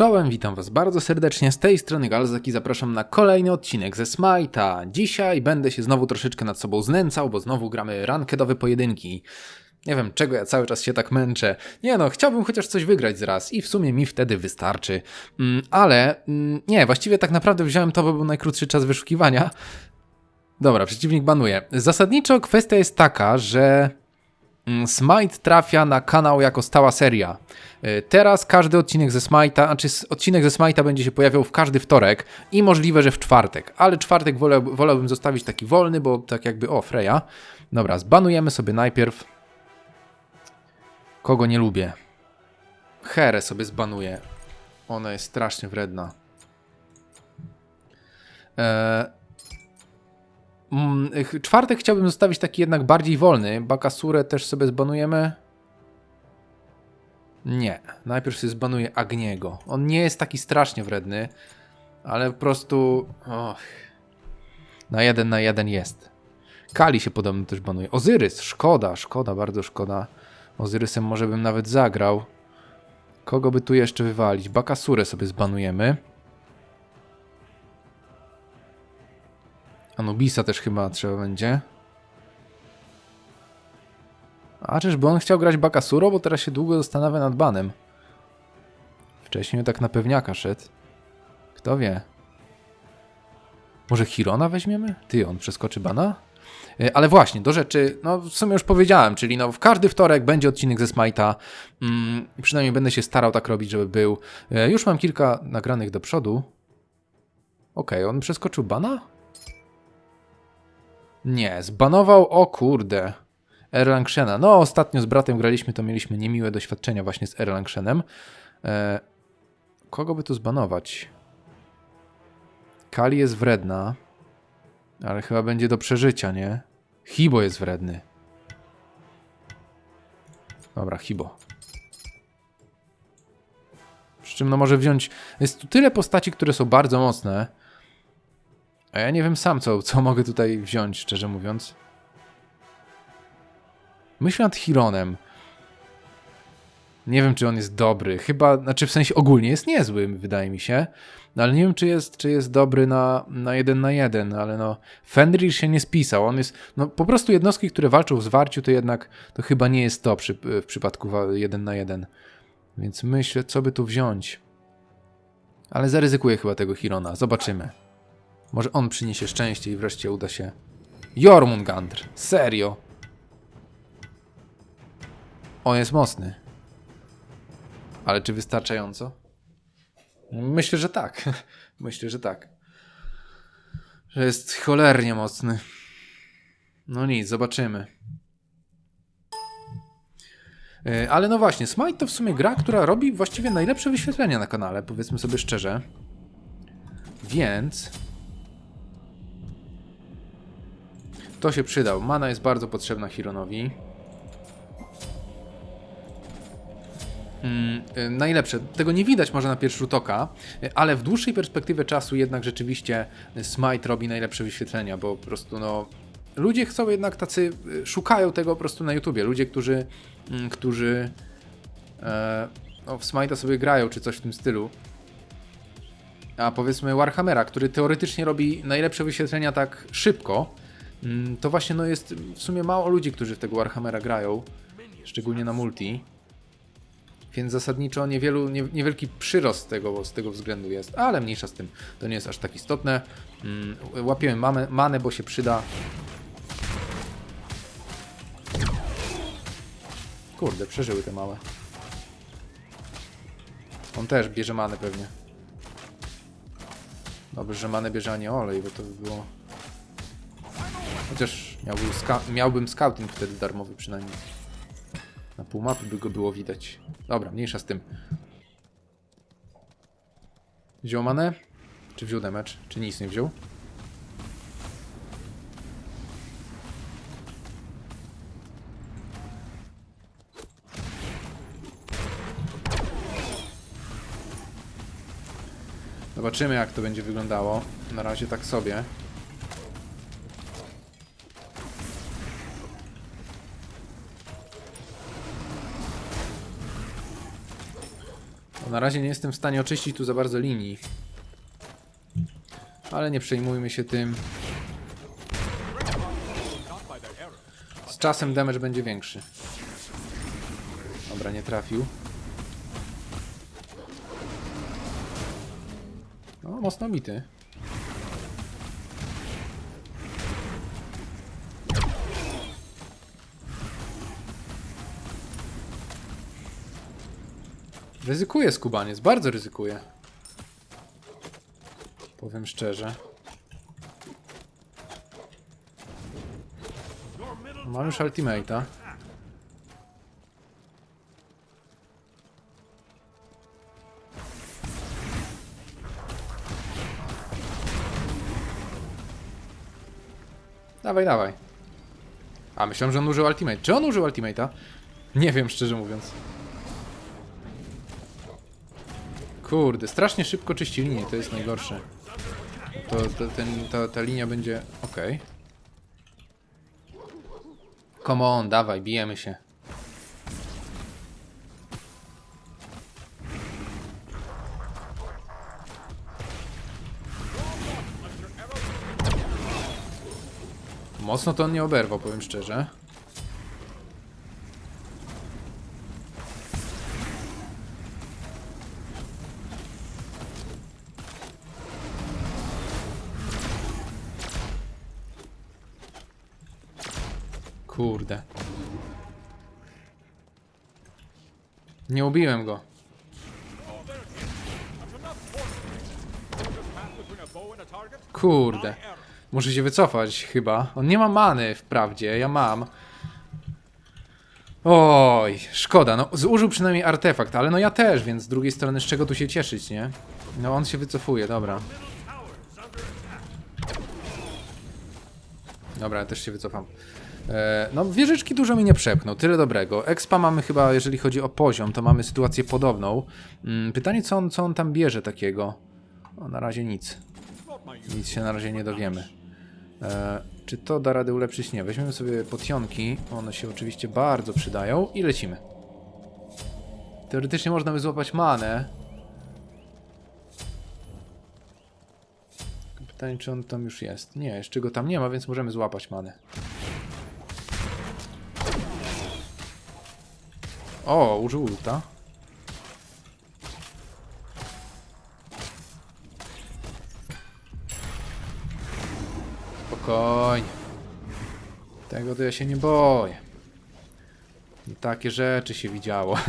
Czołem, witam was bardzo serdecznie, z tej strony Galzak i zapraszam na kolejny odcinek ze Smite'a. Dzisiaj będę się znowu troszeczkę nad sobą znęcał, bo znowu gramy rankedowe pojedynki. Nie wiem, czego ja cały czas się tak męczę. Nie no, chciałbym chociaż coś wygrać z raz i w sumie mi wtedy wystarczy. Mm, ale mm, nie, właściwie tak naprawdę wziąłem to, bo był najkrótszy czas wyszukiwania. Dobra, przeciwnik banuje. Zasadniczo kwestia jest taka, że Smite trafia na kanał jako stała seria. Y, Teraz każdy odcinek ze Smite'a, znaczy odcinek ze Smite'a będzie się pojawiał w każdy wtorek i możliwe, że w czwartek, ale czwartek wolę, wolałbym zostawić taki wolny, bo tak jakby, o, Freya. Dobra, zbanujemy sobie najpierw. Kogo nie lubię? Herę sobie zbanuję. Ona jest strasznie wredna. Eee, Mm, Czwartek chciałbym zostawić taki jednak bardziej wolny. Bakasurę też sobie zbanujemy. Nie. Najpierw sobie zbanuję Agniego. On nie jest taki strasznie wredny, ale po prostu. Och. Na jeden na jeden jest. Kali się podobno też banuje. Ozyrys, szkoda, szkoda, bardzo szkoda. Ozyrysem może bym nawet zagrał. Kogo by tu jeszcze wywalić? Bakasurę sobie zbanujemy. Anubisa też chyba trzeba będzie. A czyżby on chciał grać Bakasuro, bo teraz się długo zastanawia nad banem. Wcześniej tak na pewniaka szedł. Kto wie? Może Hirona weźmiemy? Ty, on przeskoczy bana? E, Ale właśnie, do rzeczy, no w sumie już powiedziałem, czyli no w każdy wtorek będzie odcinek ze Smite'a. Mm, przynajmniej będę się starał tak robić, żeby był. E, Już mam kilka nagranych do przodu. Okej, on przeskoczył bana? Nie, zbanował, o kurde, Erlangshena. No, ostatnio z bratem graliśmy, to mieliśmy niemiłe doświadczenia właśnie z Erlangshenem. E, kogo by tu zbanować? Kali jest wredna, ale chyba będzie do przeżycia, nie? Hibo jest wredny. Dobra, Hibo. Przy czym no może wziąć... Jest tu tyle postaci, które są bardzo mocne, a ja nie wiem sam, co, co mogę tutaj wziąć, szczerze mówiąc. Myślę nad Hironem. Nie wiem, czy on jest dobry. Chyba, znaczy w sensie ogólnie jest niezły, wydaje mi się. No, ale nie wiem, czy jest, czy jest dobry na, na jeden na jeden, ale no. Fenrir się nie spisał. On jest, no po prostu jednostki, które walczą w zwarciu, to jednak to chyba nie jest to przy, w przypadku jeden na jeden. Więc myślę, co by tu wziąć. Ale zaryzykuję chyba tego Hirona. Zobaczymy. Może on przyniesie szczęście i wreszcie uda się. Jormungandr. Serio. On jest mocny. Ale czy wystarczająco? Myślę, że tak. Myślę, że tak. Że jest cholernie mocny. No nic, zobaczymy. E, Ale no właśnie, Smite to w sumie gra, która robi właściwie najlepsze wyświetlenia na kanale, powiedzmy sobie szczerze. Więc To się przydał. Mana jest bardzo potrzebna Hironowi. Mm, najlepsze. Tego nie widać może na pierwszy rzut oka, y, ale w dłuższej perspektywie czasu jednak rzeczywiście y, Smite robi najlepsze wyświetlenia, bo po prostu no... Ludzie chcą jednak tacy, szukają tego po prostu na YouTubie. Ludzie, którzy, mm, którzy e, no, w Smite'a sobie grają, czy coś w tym stylu. A powiedzmy Warhammera, który teoretycznie robi najlepsze wyświetlenia tak szybko, to właśnie no jest w sumie mało ludzi, którzy w tego Warhammera grają, szczególnie na multi. Więc zasadniczo niewielu, nie, niewielki przyrost tego, z tego względu jest, ale mniejsza z tym. To nie jest aż tak istotne. Mm, łapiemy manę, manę, bo się przyda. Kurde, przeżyły te małe. On też bierze manę pewnie. Dobrze, że manę bierze, a nie olej, bo to by było... Chociaż miałbym, miałbym scouting wtedy darmowy przynajmniej. Na pół mapy by go było widać. Dobra, mniejsza z tym. Wziął manę? Czy wziął damage? Czy nic nie wziął? Zobaczymy jak to będzie wyglądało. Na razie tak sobie. Na razie nie jestem w stanie oczyścić tu za bardzo linii. Ale nie przejmujmy się tym. Z czasem damage będzie większy. Dobra, nie trafił. No, mocno bity. Ryzykuje skubaniec, bardzo ryzykuje. Powiem szczerze. Mam już ultimate'a. Dawaj, dawaj. A, myślałem, że on użył ultimate. Czy on użył ultimate'a? Nie wiem, szczerze mówiąc. Kurde, strasznie szybko czyści linię, to jest najgorsze. To, to ten, ta, ta linia będzie... Okej. Come on, dawaj, bijemy się. Mocno to on nie oberwał, powiem szczerze. Kurde. Nie ubiłem go. Kurde. Muszę się wycofać chyba. On nie ma many wprawdzie, ja mam. Oj, szkoda. No, zużył przynajmniej artefakt, ale no ja też, więc z drugiej strony z czego tu się cieszyć, nie? No on się wycofuje, dobra. Dobra, ja też się wycofam. E, no, wieżyczki dużo mi nie przepnął, tyle dobrego. Expa mamy chyba, jeżeli chodzi o poziom, to mamy sytuację podobną. Mm, pytanie, co on, co on tam bierze takiego? O, na razie nic. Nic się na razie nie dowiemy. E, czy to da radę ulepszyć? Nie. Weźmiemy sobie potionki, one się oczywiście bardzo przydają i lecimy. Teoretycznie można by złapać manę. Pytanie, czy on tam już jest. Nie, jeszcze go tam nie ma, więc możemy złapać manę. O, użył ulta. Spokojnie. Tego to ja się nie boję. I takie rzeczy się widziało.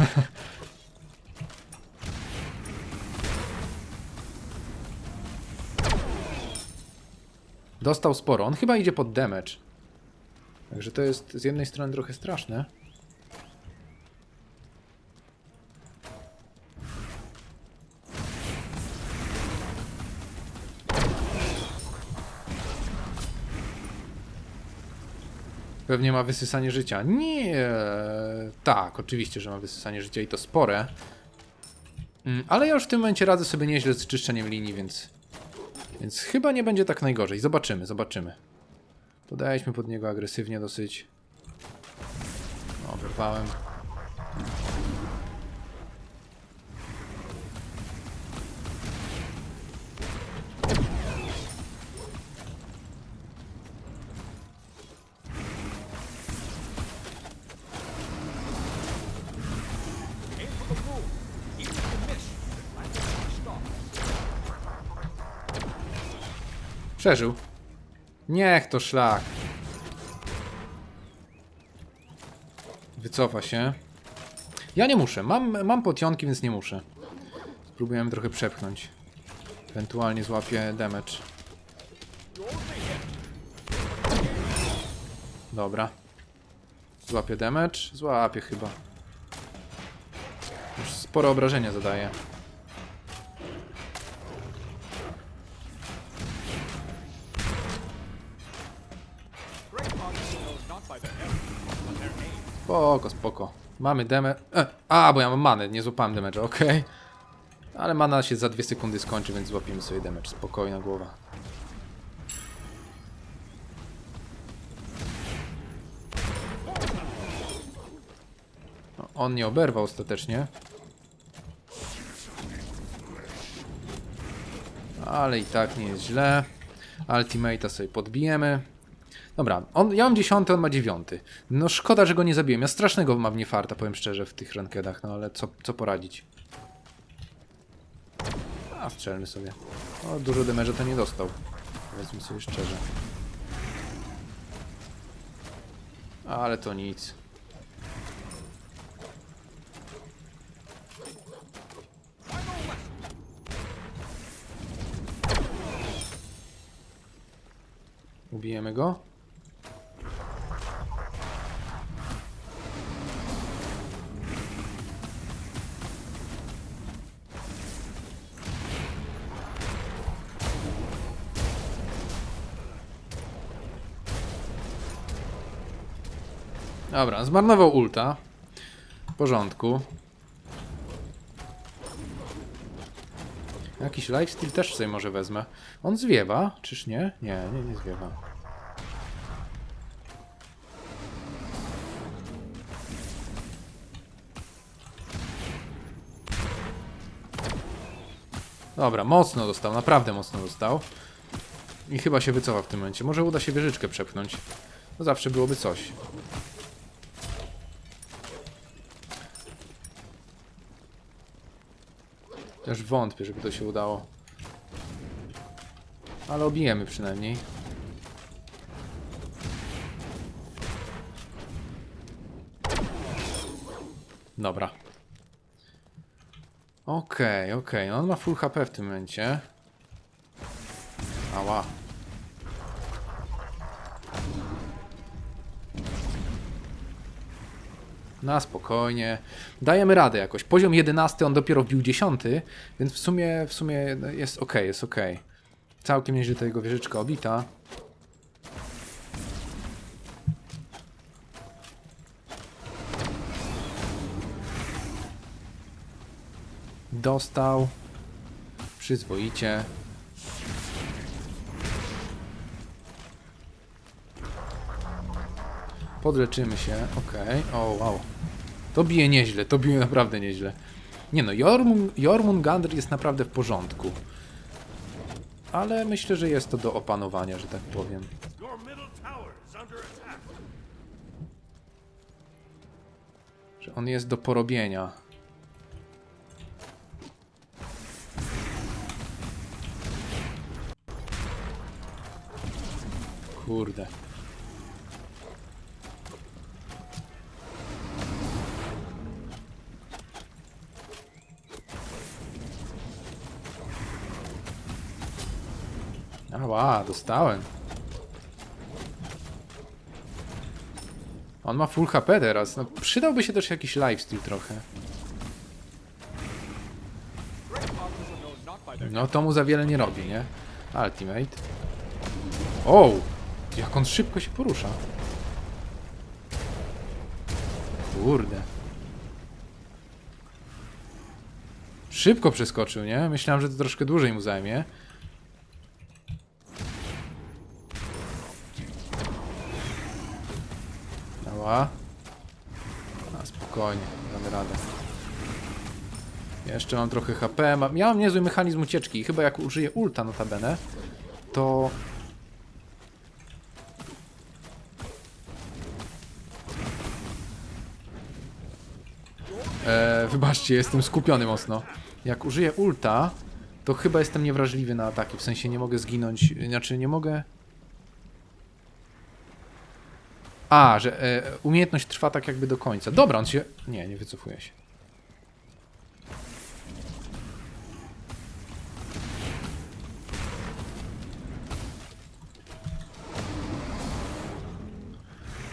Dostał sporo. On chyba idzie pod damage. Także to jest z jednej strony trochę straszne. Pewnie ma wysysanie życia. Nie. Tak, oczywiście, że ma wysysanie życia i to spore. Mm, Ale ja już w tym momencie radzę sobie nieźle z czyszczeniem linii, więc. Więc chyba nie będzie tak najgorzej. Zobaczymy, zobaczymy. Podaliśmy pod niego agresywnie dosyć. No, wyrwałem. Przeżył. Niech to szlak. Wycofa się. Ja nie muszę. Mam, mam potionki, więc nie muszę. Spróbujemy trochę przepchnąć. Ewentualnie złapię damage. Dobra. Złapię damage? Złapię chyba. Już spore obrażenia zadaje. Spoko, spoko. Mamy demę. E, a, bo ja mam manę, nie złapałem damage'a, okej. Okay. Ale mana się za 2 sekundy skończy, więc złapimy sobie damage. Spokojna głowa. No, on nie oberwał ostatecznie. Ale i tak nie jest źle. Ultimate'a sobie podbijemy. Dobra, on, ja mam dziesiąty, on ma dziewiąty. No szkoda, że go nie zabiłem. Ja strasznego mam niefarta, powiem szczerze, w tych rankedach, no ale co, co poradzić. A, strzelmy sobie. O, dużo demerza to nie dostał. Powiedzmy sobie szczerze. Ale to nic. Ubijemy go. Dobra, zmarnował ulta. W porządku. Jakiś lifesteal też sobie może wezmę. On zwiewa, czyż nie? Nie, nie, nie zwiewa. Dobra, mocno dostał, naprawdę mocno dostał. I chyba się wycofa w tym momencie. Może uda się wieżyczkę przepchnąć. To zawsze byłoby coś. Też wątpię, żeby to się udało. Ale obijemy przynajmniej. Dobra. Okej, okej. No on ma full HP w tym momencie. Ała. Na spokojnie. Dajemy radę jakoś. Poziom 11, on dopiero wbił 10, więc w sumie, w sumie jest ok, jest ok. Całkiem nieźle ta jego wieżyczka obita. Dostał. Przyzwoicie. Podleczymy się, okej. O, wow. To bije nieźle, to bije naprawdę nieźle. Nie no, Jormun, Jormungandr jest naprawdę w porządku. Ale myślę, że jest to do opanowania, że tak powiem. Że on jest do porobienia. Kurde. Ała, dostałem. On ma full HP teraz. No, przydałby się też jakiś lifesteal trochę. No to mu za wiele nie robi, nie? Ultimate. O! Jak on szybko się porusza. Kurde. Szybko przeskoczył, nie? Myślałem, że to troszkę dłużej mu zajmie. Dała. A spokojnie, damy radę. Jeszcze mam trochę HP. Mam, ja mam niezły mechanizm ucieczki chyba jak użyję ulta notabene, to... E, wybaczcie, jestem skupiony mocno. Jak użyję ulta, to chyba jestem niewrażliwy na ataki. W sensie nie mogę zginąć, znaczy nie mogę... A, że e, umiejętność trwa tak jakby do końca. Dobra, on się... Nie, nie wycofuje się.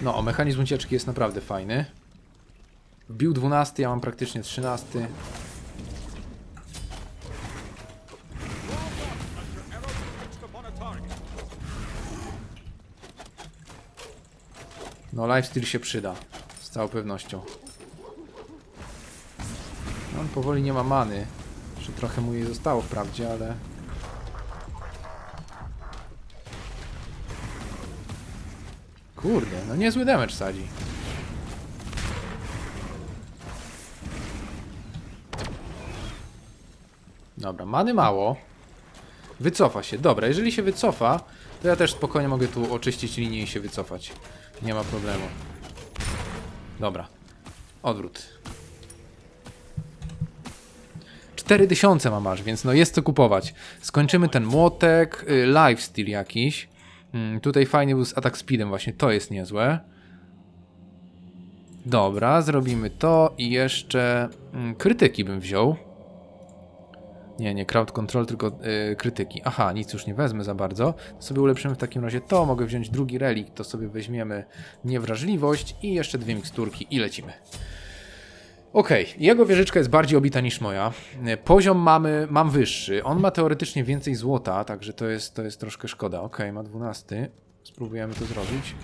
No, mechanizm ucieczki jest naprawdę fajny. Bił 12, ja mam praktycznie 13. No, lifesteal się przyda. Z całą pewnością. No, On powoli nie ma many. Jeszcze trochę mu jej zostało wprawdzie, ale... Kurde, no niezły damage sadzi. Dobra, many mało. Wycofa się. Dobra, jeżeli się wycofa, to ja też spokojnie mogę tu oczyścić linię i się wycofać. Nie ma problemu. Dobra. Odwrót. 4000 mam aż, więc no jest co kupować. Skończymy ten młotek, y, lifesteal jakiś. Mm, tutaj fajnie był z attack speedem właśnie, to jest niezłe. Dobra, zrobimy to i jeszcze mm, krytyki bym wziął. Nie, nie crowd control, tylko y, krytyki. Aha, nic już nie wezmę za bardzo. To sobie ulepszymy w takim razie to. Mogę wziąć drugi relik, to sobie weźmiemy niewrażliwość i jeszcze dwie miksturki i lecimy. Okej, jego wieżyczka jest bardziej obita niż moja. Y, Poziom mamy, mam wyższy. On ma teoretycznie więcej złota, także to jest, to jest troszkę szkoda. Okej, ma 12. Spróbujemy to zrobić.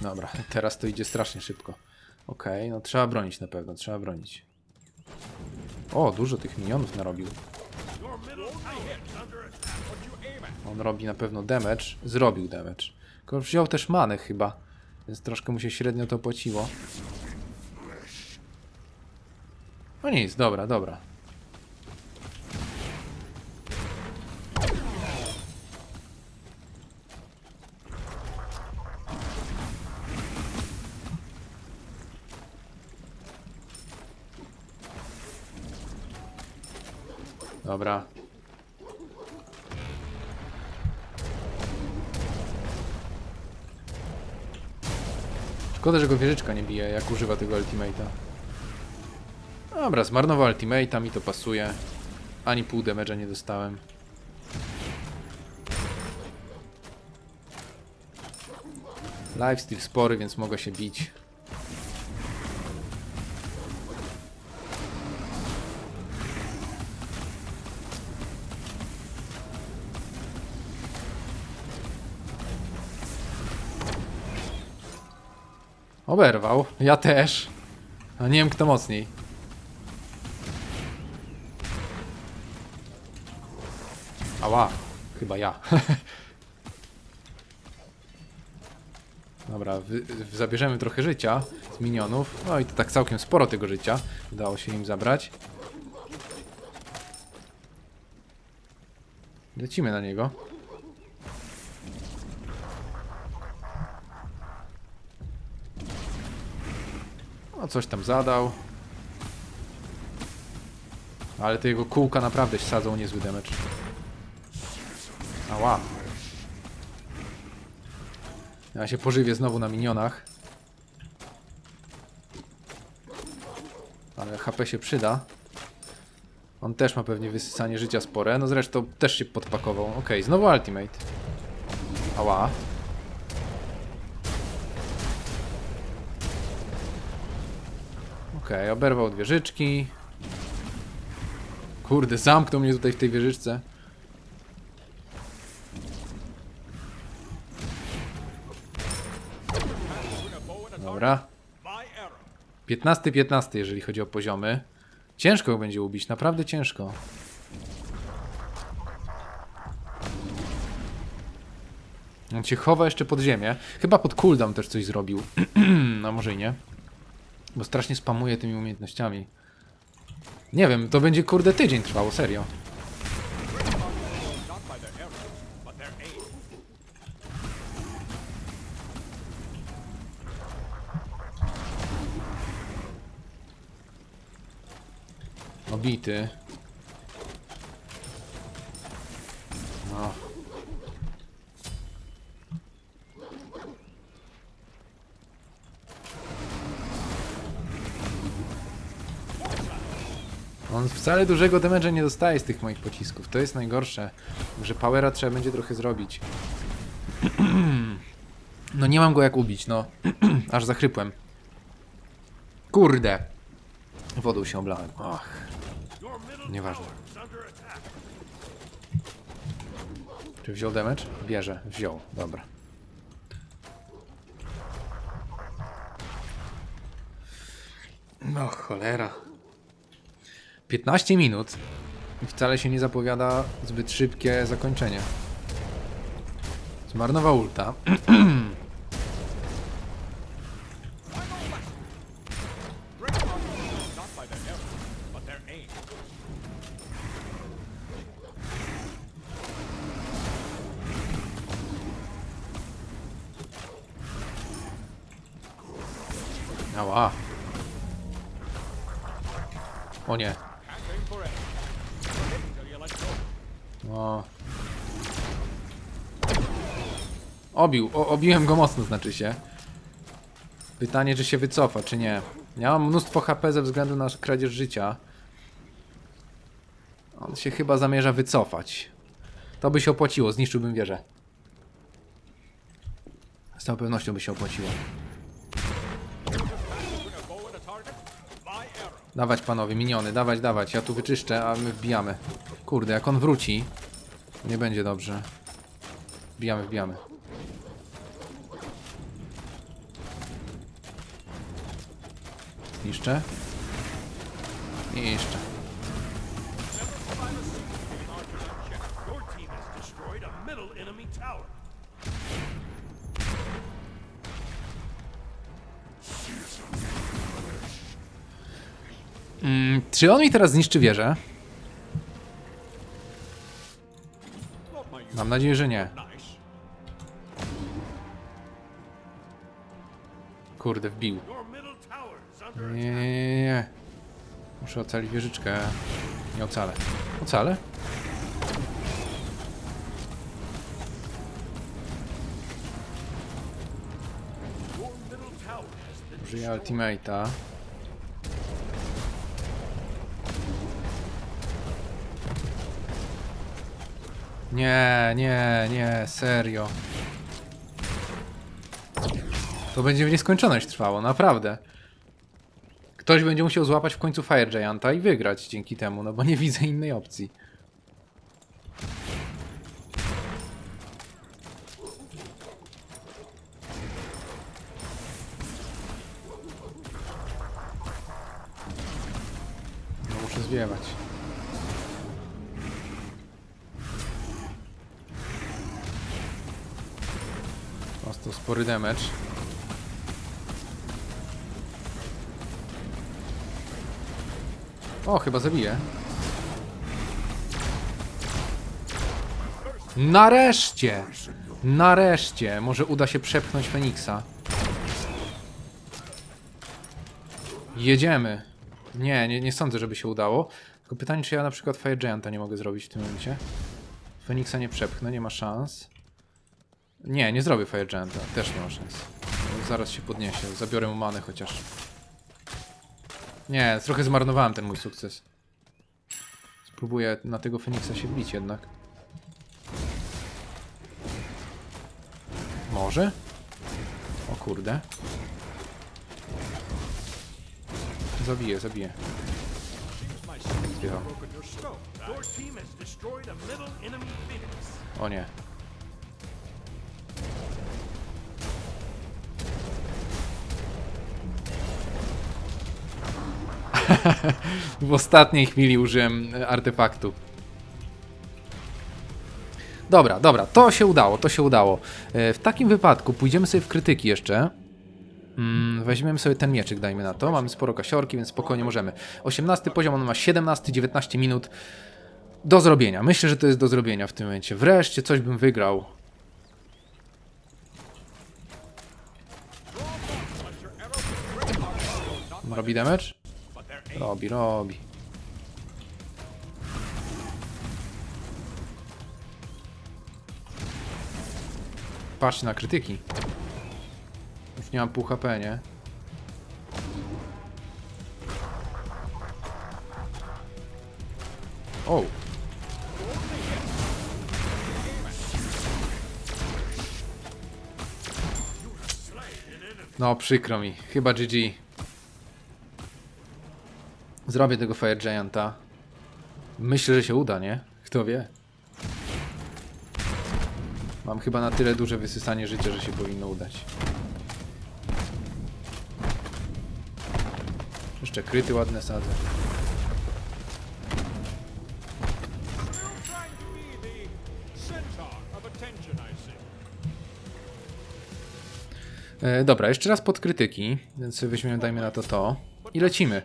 Dobra, teraz to idzie strasznie szybko. Okej, no trzeba bronić na pewno, trzeba bronić. O, dużo tych minionów narobił. On robi na pewno damage. Zrobił damage. Tylko wziął też manę chyba. Więc troszkę mu się średnio to płaciło. No nic, dobra, dobra. Dobra. Szkoda, że go wieżyczka nie bije, jak używa tego ultimate'a. Dobra, zmarnował ultimate'a, mi to pasuje. Ani pół damage'a nie dostałem. Lifesteal spory, więc mogę się bić. Oberwał. Ja też. A nie wiem kto mocniej. Ała. Chyba ja. Dobra, zabierzemy trochę życia z minionów. No i to tak całkiem sporo tego życia. Udało się im zabrać. Lecimy na niego. No coś tam zadał. Ale te jego kółka naprawdę sadzą niezły damage. Ała. Ja się pożywię znowu na minionach. Ale HP się przyda. On też ma pewnie wysysanie życia spore. No zresztą też się podpakował. Okej, znowu ultimate. Ała. Okej, oberwał dwie życzki. Kurde, zamknął mnie tutaj w tej wieżyczce. Dobra. My arrow. 15-15, jeżeli chodzi o poziomy. Ciężko go będzie ubić, naprawdę ciężko. On się chowa jeszcze pod ziemię. Chyba pod cooldown też coś zrobił. no może i nie. Bo strasznie spamuje tymi umiejętnościami. Nie wiem, to będzie kurde tydzień trwało, serio. Obity. On wcale dużego damage'a nie dostaje z tych moich pocisków. To jest najgorsze, że powera trzeba będzie trochę zrobić. No nie mam go jak ubić, no. Aż zachrypłem. Kurde. Wodą się oblałem. Ach. Nieważne. Czy wziął damage? Bierze, wziął, dobra. No cholera. 15 minut i wcale się nie zapowiada zbyt szybkie zakończenie. Zmarnował ulta. Ała. O nie. Go. O. Obił, o, obiłem go mocno, znaczy się. Pytanie, czy się wycofa, czy nie. Ja mam mnóstwo HP ze względu na kradzież życia. On się chyba zamierza wycofać. To by się opłaciło, zniszczyłbym wieżę. Z całą pewnością by się opłaciło. Dawać panowie, miniony, dawać, dawać. Ja tu wyczyszczę, a my wbijamy. Kurde, jak on wróci, nie będzie dobrze. Wbijamy, wbijamy. Niszczę. I jeszcze. Your team has destroyed a middle enemy tower. Czy on mi teraz zniszczy wieżę? Mam nadzieję, że nie. Kurde, wbił. Nie, nie, nie. Muszę ocalić wieżyczkę. Nie ocalę. Ocalę? Użyję ultimate'a. Nie, nie, nie, serio. To będzie w nieskończoność trwało, naprawdę. Ktoś będzie musiał złapać w końcu Fire Gianta i wygrać dzięki temu, no bo nie widzę innej opcji. Spory damage. O, chyba zabiję. Nareszcie! Nareszcie! Może uda się przepchnąć Feniksa. Jedziemy. Nie, nie, nie sądzę, żeby się udało. Tylko pytanie, czy ja na przykład Fire Gianta nie mogę zrobić w tym momencie. Feniksa nie przepchnę, nie ma szans. Nie, nie zrobię Fire Gianta. Też nie ma szans. Zaraz się podniesie. Zabiorę mu manę chociaż. Nie, trochę zmarnowałem ten mój sukces. Spróbuję na tego Feniksa się wbić jednak. Może? O kurde. Zabiję, zabiję. Zjechał. broken your w ostatniej chwili użyłem e, artefaktu. Dobra, dobra, to się udało, to się udało. E, W takim wypadku pójdziemy sobie w krytyki jeszcze. Mm, weźmiemy sobie ten mieczyk, dajmy na to. Mamy sporo kasiorki, więc spokojnie możemy. 18 poziom, on ma 17-19 minut do zrobienia. Myślę, że to jest do zrobienia w tym momencie. Wreszcie coś bym wygrał. Robi damage? Robi, robi. Patrzcie na krytyki. Już nie mam pół HP, nie? O! No, przykro mi. Chyba GG. Zrobię tego Fire Gianta. Myślę, że się uda, nie? Kto wie? Mam chyba na tyle duże wysysanie życia, że się powinno udać. Jeszcze kryty ładne sadzę. E, dobra, jeszcze raz pod krytyki, więc weźmiemy, dajmy na to to. I lecimy.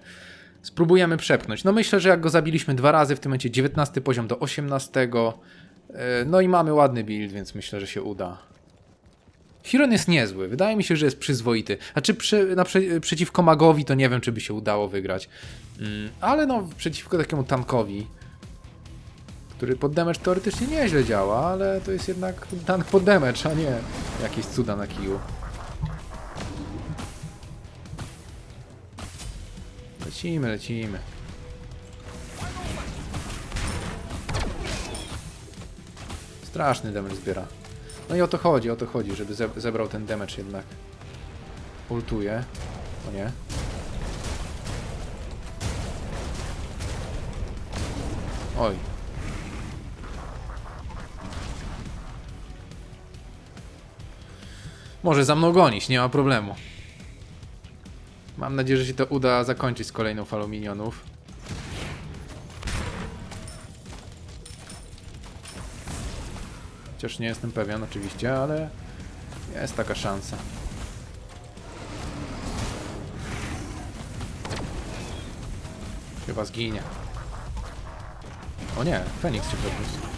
Spróbujemy przepchnąć. No myślę, że jak go zabiliśmy dwa razy, w tym momencie 19 poziom do 18. e, No i mamy ładny build, więc myślę, że się uda. Hiron jest niezły, wydaje mi się, że jest przyzwoity. A czy przy, na, prze- przeciwko magowi to nie wiem, czy by się udało wygrać. Mm, ale no, przeciwko takiemu tankowi, który pod damage teoretycznie nieźle działa, ale to jest jednak tank pod damage, a nie jakieś cuda na kiju. Lecimy, lecimy. Straszny damage zbiera. No i o to chodzi, o to chodzi, żeby ze zebrał ten damage jednak. Ultuje. O nie. Oj. Może za mną gonić, nie ma problemu. Mam nadzieję, że się to uda zakończyć z kolejną falą minionów. Chociaż nie jestem pewien oczywiście, ale jest taka szansa. Chyba zginie. O nie, Feniks się podniósł.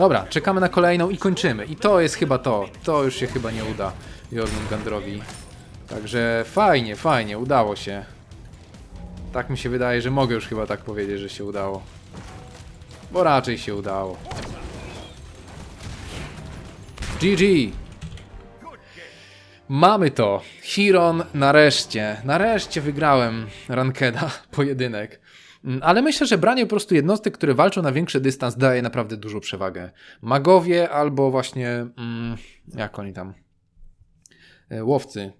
Dobra, czekamy na kolejną i kończymy. I to jest chyba to. To już się chyba nie uda Jormungandrowi. Także fajnie, fajnie, udało się. Tak mi się wydaje, że mogę już chyba tak powiedzieć, że się udało. Bo raczej się udało. GG! Mamy to. Hiron nareszcie. Nareszcie wygrałem Rankeda, pojedynek. Mm, Ale myślę, że branie po prostu jednostek, które walczą na większy dystans daje naprawdę dużą przewagę. Magowie albo właśnie... Mm, jak oni tam? E, Łowcy.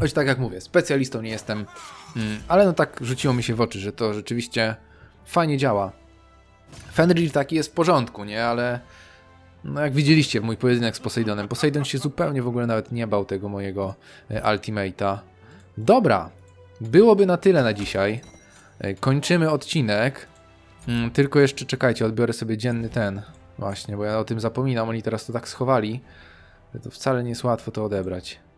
Choć tak jak mówię, specjalistą nie jestem, mm, ale no tak rzuciło mi się w oczy, że to rzeczywiście fajnie działa. Fenrir taki jest w porządku, nie? Ale no jak widzieliście w mój pojedynek z Poseidonem, Poseidon się zupełnie w ogóle nawet nie bał tego mojego e, ultimate'a. Dobra, byłoby na tyle na dzisiaj. E, Kończymy odcinek. Mm, Tylko jeszcze czekajcie, odbiorę sobie dzienny ten. Właśnie, bo ja o tym zapominam, oni teraz to tak schowali, to wcale nie jest łatwo to odebrać.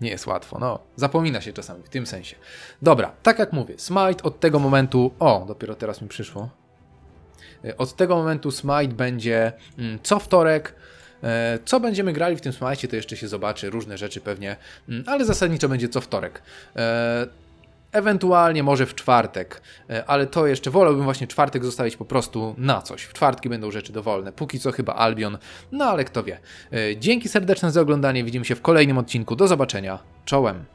Nie jest łatwo, no. Zapomina się czasami w tym sensie. Dobra, tak jak mówię, Smite od tego momentu. O, dopiero teraz mi przyszło. E, Od tego momentu Smite będzie mm, co wtorek. E, Co będziemy grali w tym Smite, to jeszcze się zobaczy, różne rzeczy pewnie, mm, ale zasadniczo będzie co wtorek. E, Ewentualnie może w czwartek, e, ale to jeszcze wolałbym właśnie czwartek zostawić po prostu na coś. W czwartki będą rzeczy dowolne. Póki co chyba Albion, no ale kto wie. Dzięki serdeczne za oglądanie. Widzimy się w kolejnym odcinku. Do zobaczenia. Czołem.